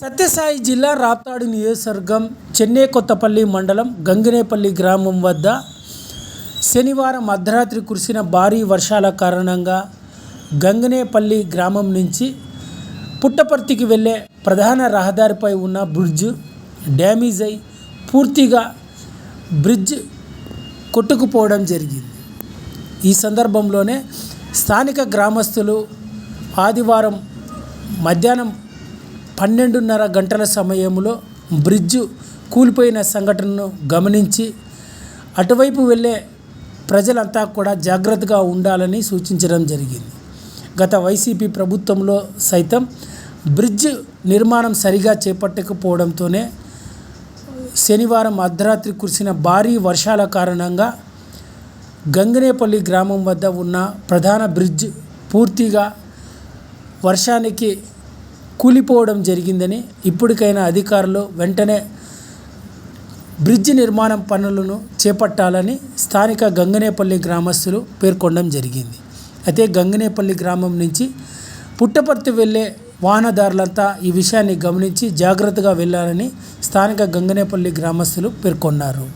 సత్యసాయి జిల్లా రాప్తాడు నియోజకవర్గం చెన్నై కొత్తపల్లి మండలం గంగినేపల్లి గ్రామం వద్ద శనివారం అర్ధరాత్రి కురిసిన భారీ వర్షాల కారణంగా గంగనేపల్లి గ్రామం నుంచి పుట్టపర్తికి వెళ్ళే ప్రధాన రహదారిపై ఉన్న బ్రిడ్జ్ డ్యామేజ్ అయి పూర్తిగా బ్రిడ్జ్ కొట్టుకుపోవడం జరిగింది. ఈ సందర్భంలోనే స్థానిక గ్రామస్తులు ఆదివారం మధ్యాహ్నం పన్నెండున్నర గంటల సమయంలో బ్రిడ్జ్ కూలిపోయిన సంఘటనను గమనించి అటువైపు వెళ్ళే ప్రజలంతా కూడా జాగ్రత్తగా ఉండాలని సూచించడం జరిగింది. గత వైసీపీ ప్రభుత్వంలో సైతం బ్రిడ్జ్ నిర్మాణం సరిగా చేపట్టకపోవడంతోనే శనివారం అర్ధరాత్రి కురిసిన భారీ వర్షాల కారణంగా గంగనేపల్లి గ్రామం వద్ద ఉన్న ప్రధాన బ్రిడ్జ్ పూర్తిగా వర్షానికి కూలిపోవడం జరిగిందని ఇప్పటికైనా అధికారులు వెంటనే బ్రిడ్జ్ నిర్మాణం పనులను చేపట్టాలని స్థానిక గంగనేపల్లి గ్రామస్తులు పేర్కొనడం జరిగింది. అయితే గంగనేపల్లి గ్రామం నుంచి పుట్టపర్తి వెళ్ళే వాహనదారులంతా ఈ విషయాన్ని గమనించి జాగ్రత్తగా వెళ్ళాలని స్థానిక గంగనేపల్లి గ్రామస్తులు పేర్కొన్నారు.